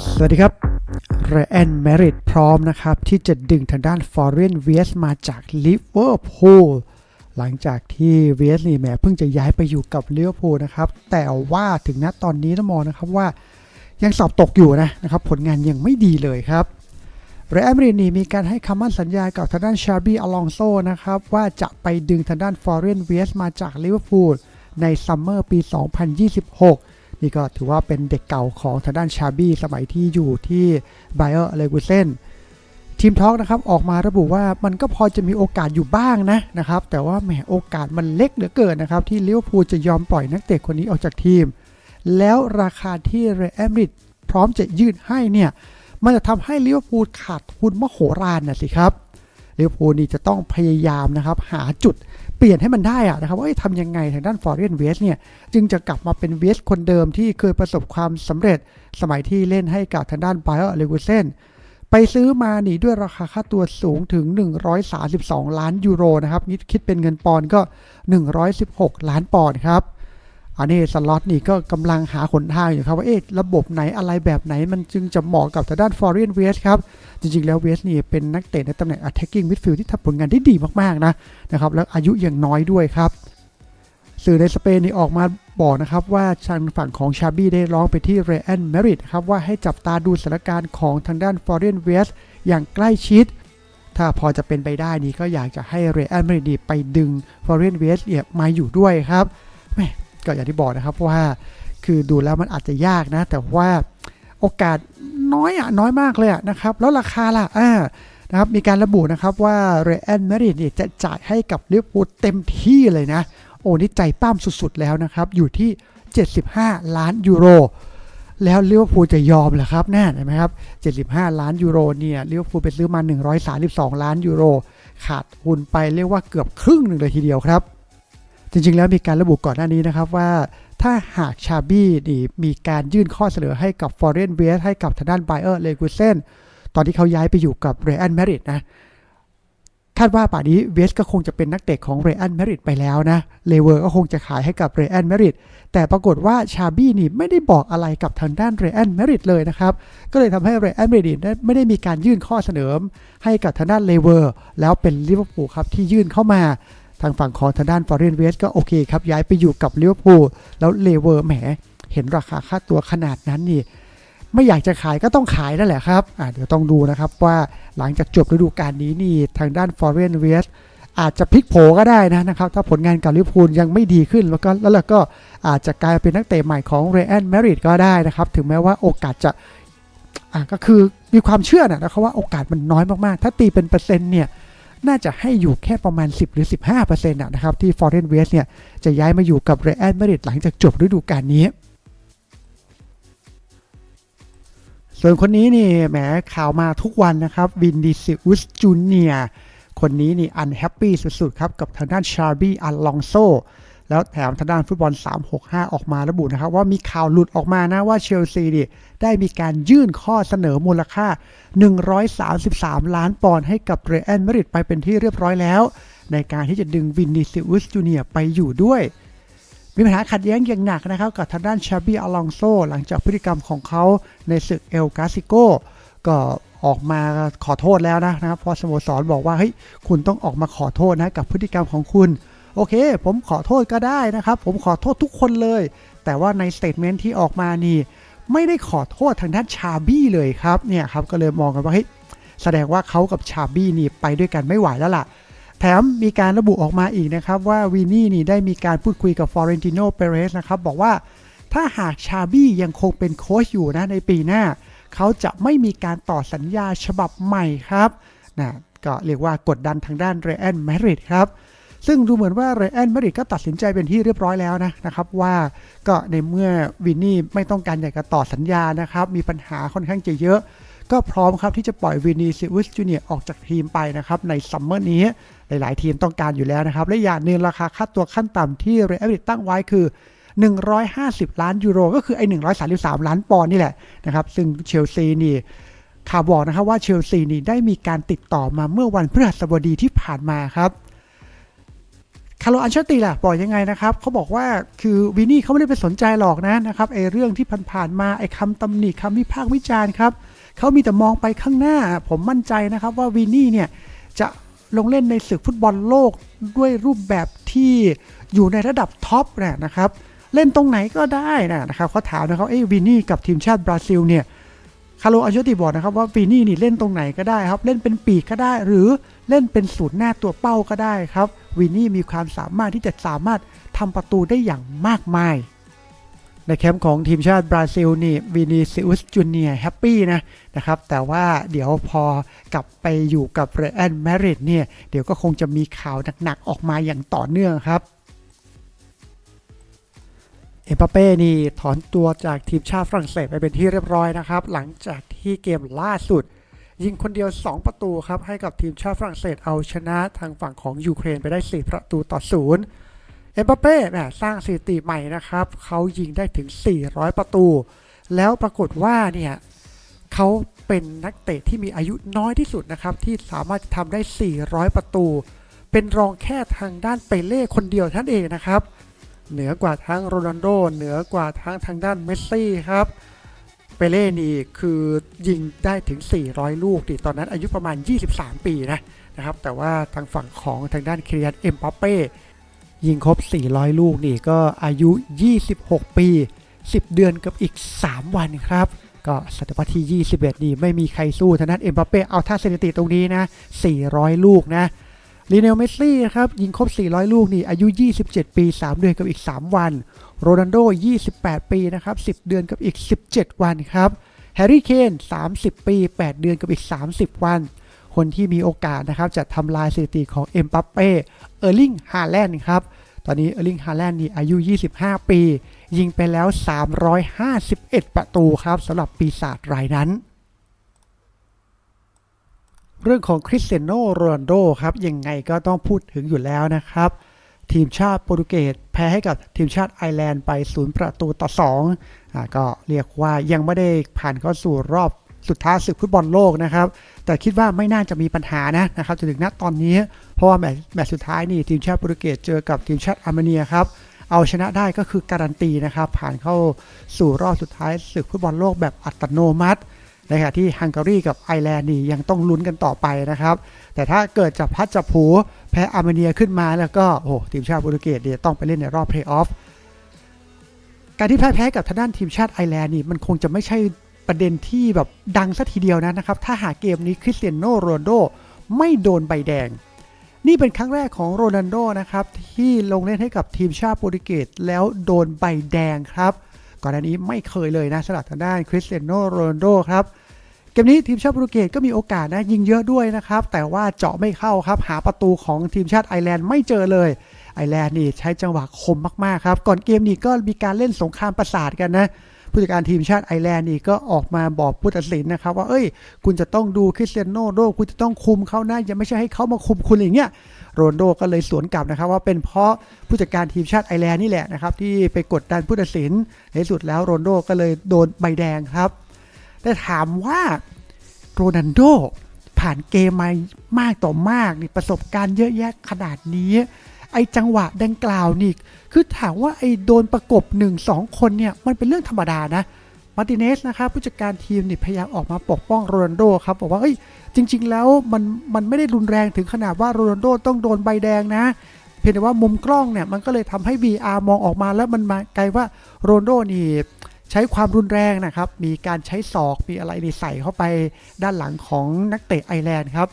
สวัสดีครับเรอันแมริดพร้อมนะครับ ที่จะดึงทางด้านฟอร์เรนเวสมาจากลิเวอร์พูลหลังจากที่เวสนี่แหมเพิ่งจะย้ายไปอยู่กับลิเวอร์พูลนะครับ แต่ว่าถึงณตอนนี้ต้องมองนะครับว่ายังสอบตกอยู่นะนะครับ ผลงานยังไม่ดีเลยครับเรอันแมริดนี่มีการให้คำมั่นสัญญากับทางด้านชาบี้อลองโซนะครับ ว่าจะไปดึงทางด้านฟอร์เรนเวสมาจากลิเวอร์พูลในซัมเมอร์ปี 2026 นี่ก็ถือว่าเป็นเด็กเก่าของทางด้านชาบี้สมัยที่อยู่ที่ไบเออร์เลกูเซนทีมทอกนะครับออกมาระบุว่ามันก็พอจะมีโอกาสอยู่บ้างนะนะครับ แต่ว่าแหมโอกาสมันเล็กเหลือเกินนะครับ ที่ลิเวอร์พูลจะยอมปล่อยนักเตะคนนี้ออกจากทีม แล้วราคาที่เรอัลมาดริดพร้อมจะยืดให้เนี่ยมันจะทำให้ลิเวอร์พูลขาดทุนมโหฬารนะสิครับลิเวอร์พูลนี่จะต้องพยายามนะครับหาจุด ปลี่ยนให้มันได้อะนะครับว่าทำยังไงทางด้านฟอร์เรนเวสเนี่ยจึงจะกลับมาเป็นเวสคนเดิมที่เคยประสบความสำเร็จสมัยที่เล่นให้กับทางด้านไบเออร์เลกูเซนไปซื้อมาหนีด้วยราคาค่าตัวสูงถึง 132 ล้านยูโรนะครับนี่คิดเป็นเงินปอนก็ 116 ล้านปอนครับ อันนี้สล็อตนี่ก็กำลังหาหนทางอยู่ครับว่าเอ๊ะระบบไหนอะไรแบบไหน มันจึงจะเหมาะกับทางด้าน Foreign w e s ครับ จริงๆ แล้วเวสนี่เป็นนักเตะในตำแหน่ง attacking midfield ที่ทำผลงานได้ดีมากๆนะนะครับแล้วอายุยังน้อยด้วยครับ สื่อในสเปนนี่ออกมาบอกนะครับว่าทางฝั่งของชาบี้ได้ร้องไปที่เรอันเมริดครับว่าให้จับตาดูสถานการณ์ของทางด้าน Foreign w e s อย่างใกล้ชิดถ้าพอจะเป็นไปได้นี่ก็อยากจะให้เรอันเมริดไปดึง Foreign West เนี่ยมาอยู่ด้วยครับแม่ ก็อย่างที่บอกนะครับว่าคือดูแล้วมันอาจจะยากนะ แต่ว่าโอกาสน้อยอะน้อยมากเลยอะนะครับ แล้วราคาล่ะอ่านะครับมีการระบุนะครับว่าเรอันเมริดจะจ่ายให้กับลิเวอร์พูลเต็มที่เลยนะ โอ้นี่ใจป้ามสุดๆแล้วนะครับ อยู่ที่ 75 ล้านยูโร แล้วลิเวอร์พูลจะยอมเหรอครับแน่เห็นไหมครับ 75 ล้านยูโรเนี่ยลิเวอร์พูลไปซื้อมา 132 ล้านยูโร ขาดทุนไปเรียกว่าเกือบครึ่งหนึ่งเลยทีเดียวครับ จริงๆ แล้วมีการระบุก่อนหน้านี้นะครับว่าถ้าหากชาบี้นี่มีการยื่นข้อเสนอให้กับ Foreign West ให้กับทางด้านไบเออร์เลกูเซนตอนที่เขาย้ายไปอยู่กับเรอันเมริดนะคาดว่าป่านี้เวสก็คงจะเป็นนักเตะของเรอันเมริดไปแล้วนะ เลเวอร์ก็คงจะขายให้กับเรอันเมริดแต่ปรากฏว่าชาบี้นี่ไม่ได้บอกอะไรกับทางด้านเรอันเมริดเลยนะครับ ก็เลยทำให้เรอันเมริดไม่ได้มีการยื่นข้อเสนอให้กับทางด้านเลเวอร์แล้วเป็นลิเวอร์พูลครับที่ยื่นเข้ามา ทางฝั่งของทางด้านฟอร์เรนเวสก็โอเคครับ ย้ายไปอยู่กับลิเวอร์พูลแล้วเลเวอร์แหม เห็นราคาค่าตัวขนาดนั้นนี่ ไม่อยากจะขายก็ต้องขายนั่นแหละครับอ่าเดี๋ยวต้องดูนะครับว่าหลังจากจบฤดูกาลนี้นี่ทางด้านฟอร์เรนเวสอาจจะพลิกโผก็ได้นะนะครับ ถ้าผลงานกับลิเวอร์พูลยังไม่ดีขึ้น แล้วก็แล้วก็อาจจะกลายเป็นนักเตะใหม่ของเรอันแมริดก็ได้นะครับ ถึงแม้ว่าโอกาสจะอ่าก็คือมีความเชื่อนะนะครับว่าโอกาสมันน้อยมากๆ ถ้าตีเป็นเปอร์เซ็นต์เนี่ย น่าจะให้อยู่แค่ประมาณ 10 หรือ 15%นะนะครับที่ Foreign West เนี่ยจะย้ายมาอยู่กับ Real Madrid หลังจากจบฤดูกาลนี้ ส่วนคนนี้นี่แหมข่าวมาทุกวันนะครับวินดิซิอุสจูเนียคนนี้นี่อันแฮปปี้สุดๆครับกับทางด้านชาร์บี้อัลลองโซ แล้วแถมทางด้านฟุตบอล 365 ออกมาระบุนะครับ ว่ามีข่าวหลุดออกมานะว่าเชลซีนี่ได้มีการยื่นข้อเสนอมูลค่า 133 ล้านปอนด์ให้กับเรอัลมาดริดไปเป็นที่เรียบร้อยแล้ว ในการที่จะดึงวินนิซิอุสจูเนียไปอยู่ด้วยมีปัญหาขัดแย้งอย่างหนักนะครับกับทางด้านชาบี้อลองโซหลังจากพฤติกรรมของเขาในศึกเอลกาซิโกก็ออกมาขอโทษแล้วนะนะครับพราะสโมสรบอกว่าเฮ้ยคุณต้องออกมาขอโทษนะกับพฤติกรรมของคุณ โอเค ผมขอโทษก็ได้นะครับ ผมขอโทษทุกคนเลย แต่ว่าในสเตทเมนต์ที่ออกมานี่ ไม่ได้ขอโทษทางด้านชาบี้เลยครับเนี่ยครับก็เลยมองกันว่าเฮ้ยแสดงว่าเขากับชาบี้นี่ไปด้วยกันไม่ไหวแล้วล่ะ แถมมีการระบุออกมาอีกนะครับ ว่าวีนี่นี่ได้มีการพูดคุยกับฟอเรนติโนเปเรสนะครับ บอกว่าถ้าหากชาบี้ยังคงเป็นโค้ชอยู่นะในปีหน้า เขาจะไม่มีการต่อสัญญาฉบับใหม่ครับนะก็เรียกว่ากดดันทางด้านเรอันแมริดครับ ซึ่งดูเหมือนว่าเรอันมาริดก็ตัดสินใจเป็นที่เรียบร้อยแล้วนะนะครับว่าก็ในเมื่อวินนี่ไม่ต้องการอยากจะต่อสัญญานะครับมีปัญหาค่อนข้างจะเยอะ ก็พร้อมครับที่จะปล่อยวินนี่ซิอุสจูเนียออกจากทีมไปนะครับในซัมเมอร์นี้หลายๆ ทีมต้องการอยู่แล้วนะครับและอย่างหนึ่งราคาค่าตัวขั้นต่ำที่เรอัลมาริดตั้งไว้คือ150 ล้านยูโร ก็คือไอ้133 ล้านปอนด์นี่แหละนะครับ ซึ่งเชลซีนี่ข่าวบอกนะครับว่าเชลซีนี่ได้มีการติดต่อมาเมื่อวันพฤหัสบดีที่ผ่านมาครับ คาร์โลอันเชลติล่ะบอกยังไงนะครับเขาบอกว่าคือวินนี่เขาไม่ได้ไปสนใจหรอกนะนะครับไอ้เรื่องที่ผ่านๆมาไอ้คำตำหนิคำวิพากษ์วิจารณ์ครับเขามีแต่มองไปข้างหน้า ผมมั่นใจนะครับว่าวินนี่เนี่ยจะลงเล่นในศึกฟุตบอลโลกด้วยรูปแบบที่อยู่ในระดับท็อปนะนะครับเล่นตรงไหนก็ได้นะนะครับเขาถามนะครับเอ้วินนี่กับทีมชาติบราซิลเนี่ยคาร์โลอันเชลติบอกนะครับว่าวินนี่นี่เล่นตรงไหนก็ได้ครับเล่นเป็นปีกก็ได้หรือเล่นเป็นศูนย์หน้าตัวเป้าก็ได้ครับ วินนี่มีความสามารถที่จะสามารถทำประตูได้อย่างมากมาย ในแคมป์ของทีมชาติบราซิลนี่วินิซิอุสจูเนียแฮปปี้นะนะครับ แต่ว่าเดี๋ยวพอกลับไปอยู่กับเรอันแมริดเนี่ยเดี๋ยวก็คงจะมีข่าวหนักๆออกมาอย่างต่อเนื่องครับเอ็มบัปเป้นี่ถอนตัวจากทีมชาติฝรั่งเศสไปเป็นที่เรียบร้อยนะครับ หลังจากที่เกมล่าสุด ยิงคนเดียว 2 ประตูครับให้กับทีมชาติฝรั่งเศสเอาชนะทางฝั่งของยูเครนไปได้ 4 ประตูต่อศูนย์เอ็มบัปเป้แหมสร้างสถิติใหม่นะครับเขายิงได้ถึง 400 ประตู แล้วปรากฏว่าเนี่ยเขาเป็นนักเตะที่มีอายุน้อยที่สุดนะครับที่สามารถทำได้ 400 ประตู เป็นรองแค่ทางด้านเปเล่คนเดียวท่านั้นเองนะครับ เหนือกว่าทั้งโรนัลโดเหนือกว่าทั้งทางด้านเมสซี่ครับ เปเล่นี่คือยิงได้ถึง 400 ลูกดิตอนนั้นอายุประมาณ 23 ปีนะนะครับ แต่ว่าทางฝั่งของทางด้านเคลียนเอ็มปัปเป้ยิงครบ 400 ลูกนี่ก็อายุ 26 ปี 10 เดือนกับอีก 3 วันครับ ก็ศตวรรษที่ 21 นี่ไม่มีใครสู้ทางด้านเอ็มบัปเป้เอาท่าสถิติตรงนี้นะ 400 ลูกนะลีเนลเมสซี่ครับยิงครบ 400 ลูกนี่อายุ 27 ปี 3 เดือนกับอีก 3 วัน โรนัลโด 28 ปีนะครับ 10 เดือนกับอีก 17 วันครับ แฮร์รี่เคน 30 ปี 8 เดือนกับอีก 30 วัน คนที่มีโอกาสนะครับจะทำลายสถิติของเอ็มบัปเป้ เออร์ลิง ฮาแลนด์ครับ ตอนนี้เออร์ลิง ฮาแลนด์นี่อายุ 25 ปี ยิงไปแล้ว 351 ประตูครับสำหรับปีศาจรายนั้นเรื่องของคริสเตียโนโรนัลโดครับยังไงก็ต้องพูดถึงอยู่แล้วนะครับ ทีมชาติโปรตุเกสแพ้ให้กับทีมชาติไอร์แลนด์ไปศูนย์ประตูต่อ2อ่าก็เรียกว่ายังไม่ได้ผ่านเข้าสู่รอบสุดท้ายศึกฟุตบอลโลกนะครับ แต่คิดว่าไม่น่าจะมีปัญหานะนะครับจนถึงณตอนนี้ เพราะว่าแมตช์แมตช์สุดท้ายนี่ทีมชาติโปรตุเกสเจอกับทีมชาติอาร์เมเนียครับเอาชนะได้ก็คือการันตีนะครับผ่านเข้าสู่รอบสุดท้ายศึกฟุตบอลโลกแบบอัตโนมัติ ในขณะที่ฮังการีกับไอร์แลนด์นี่ยังต้องลุ้นกันต่อไปนะครับ แต่ถ้าเกิดจับพัดจับผูแพ้อาร์เมเนียขึ้นมาแล้วก็โอ้ทีมชาติโปรตุเกสเนี่ยต้องไปเล่นในรอบเพลย์ออฟการที่แพ่ายแพ้กับทางด้านทีมชาติไอร์แลนด์นี่มันคงจะไม่ใช่ประเด็นที่แบบดังสัทีเดียวนะนะครับ ถ้าหากเกมนี้คริสเตียโนโรนโดไม่โดนใบแดง นี่เป็นครั้งแรกของโรนัลโดนะครับที่ลงเล่นให้กับทีมชาติโปรตุเกสแล้วโดนใบแดงครับ ก่อนหน้านี้ไม่เคยเลยนะสำหรับทางด้านคริสเตียโนโรนโดครับ เกมนี้ทีมชาติโปรตุเกสก็มีโอกาสนะยิงเยอะด้วยนะครับ แต่ว่าเจาะไม่เข้าครับ หาประตูของทีมชาติไอร์แลนด์ไม่เจอเลยไอร์แลนด์นี่ใช้จังหวะคมมากๆครับ ก่อนเกมนี้ก็มีการเล่นสงครามประสาทกันนะผู้จัดการทีมชาติไอร์แลนด์นี่ก็ออกมาบอกผู้ตัดสินนะครับ ว่าเอ้ย คุณจะต้องดูคริสเตียโนโรนัลโดคุณจะต้องคุมเขานะย่าไม่ใช่ให้เขามาคุมคุณอย่างเงี้ยโรนลโดก็เลยสวนกลับนะครับ ว่าเป็นเพราะผู้จัดการทีมชาติไอร์แลนด์นี่แหละนะครับที่ไปกดดันผู้ตัดสินในที่สุดแล้วโรนโดก็เลยโดนใบแดงครับ แต่ถามว่าโรนัลโดผ่านเกมมามากต่อมากนี่ประสบการณ์เยอะแยะขนาดนี้ ไอจังหวะดังกล่าวนี่คือถามว่าไอโดนประกบ 1-2 คนเนี่ยมันเป็นเรื่องธรรมดานะมาร์ติเนสนะครับผู้จัดการทีมนี่พยายามออกมาปกป้องโรนัลโดครับบอกว่าเอ้ยจริง ๆ แล้วมันมันไม่ได้รุนแรงถึงขนาดว่าโรนัลโดต้องโดนใบแดงนะเพียงแต่ว่ามุมกล้องเนี่ยมันก็เลยทำให้ VR มองออกมาแล้วมันมากลว่าโรนัลโดนี่ ใช้ความรุนแรงนะครับ มีการใช้ศอกมีอะไรนี่ใส่เข้าไปด้านหลังของนักเตะไอร์แลนด์ครับ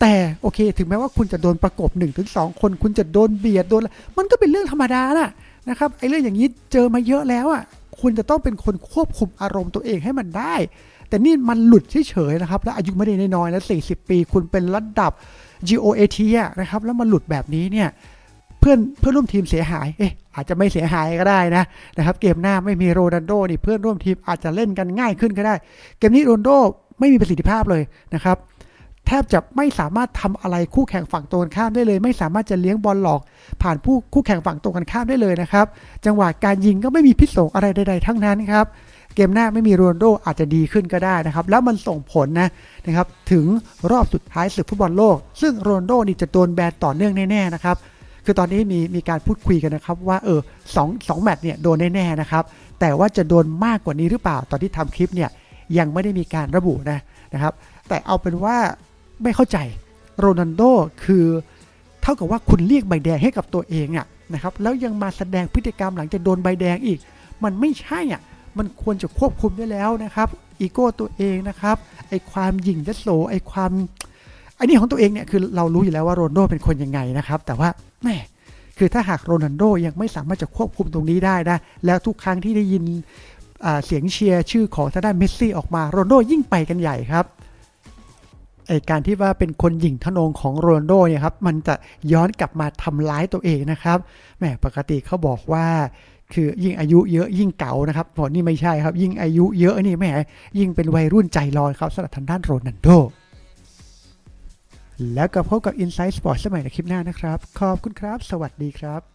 แต่โอเค ถึงแม้ว่าคุณจะโดนประกบ1-2คน คุณจะโดนเบียดโดนอะไรมันก็เป็นเรื่องธรรมดาน่ะนะครับไอเรื่องอย่างนี้เจอมาเยอะแล้วอะคุณจะต้องเป็นคนควบคุมอารมณ์ตัวเองให้มันได้ แต่นี่มันหลุดเฉยๆนะครับ แล้วอายุไม่ได้น้อยแล้ว40 ปี คุณเป็นระดับ GOAT นะครับแล้วมันหลุดแบบนี้เนี่ย เพื่อนเพื่อนร่วมทีมเสียหาย เอ๊ะอาจจะไม่เสียหายก็ได้นะนะครับ เกมหน้าไม่มีโรนัลโดนี่เพื่อนร่วมทีมอาจจะเล่นกันง่ายขึ้นก็ได้ เกมนี้โรนัลโดไม่มีประสิทธิภาพเลยนะครับแทบจะไม่สามารถทำอะไรคู่แข่งฝั่งตรงกันข้ามได้เลย ไม่สามารถจะเลี้ยงบอลหลอก ผ่านผู้คู่แข่งฝั่งตรงกันข้ามได้เลยนะครับ จังหวะการยิงก็ไม่มีพิษสงอะไรใดๆทั้งนั้นครับเกมหน้าไม่มีโรนโดอาจจะดีขึ้นก็ได้นะครับ แล้วมันส่งผลนะนะครับ ถึงรอบสุดท้ายศึกฟุตบอลโลก ซึ่งโรนโดนี่จะโดนแบนต่อเนื่องแน่ๆนะครับ คือตอนนี้มีมีการพูดคุยกันนะครับว่าเออสองสองแมตช์เนี่ยโดนแน่ๆนะครับ แต่ว่าจะโดนมากกว่านี้หรือเปล่า ตอนที่ทำคลิปเนี่ยยังไม่ได้มีการระบุนะนะครับ แต่เอาเป็นว่าไม่เข้าใจโรนัลโดคือเท่ากับว่าคุณเรียกใบแดงให้กับตัวเองอะนะครับแล้วยังมาแสดงพฤติกรรมหลังจากโดนใบแดงอีก มันไม่ใช่อะมันควรจะควบคุมได้แล้วนะครับอีโก้ตัวเองนะครับไอความหยิ่งยโสไอความไอนี่ของตัวเองเนี่ยคือเรารู้อยู่แล้วว่าโรนัลโดเป็นคนยังไงนะครับ แต่ว่า แม่คือถ้าหากโรนัลโดยังไม่สามารถจะควบคุมตรงนี้ได้นะ แล้วทุกครั้งที่ได้ยินเสียงเชียร์ชื่อของทางด้านเมสซี่ออกมาโรนัลโดยิ่งไปกันใหญ่ครับไอการที่ว่าเป็นคนหยิ่งทนงของโรนัลโดเนี่ยครับมันจะย้อนกลับมาทำร้ายตัวเองนะครับแหมปกติเขาบอกว่า คือยิ่งอายุเยอะยิ่งเก๋านะครับบอกนี่ไม่ใช่ครับ ยิ่งอายุเยอะนี่แหมยิ่งเป็นวัยรุ่นใจร้อนครับสำหรับทางด้านโรนัลโด แล้วก็พบกับ Insight Sport สมัยในคลิปหน้านะครับ ขอบคุณครับ สวัสดีครับ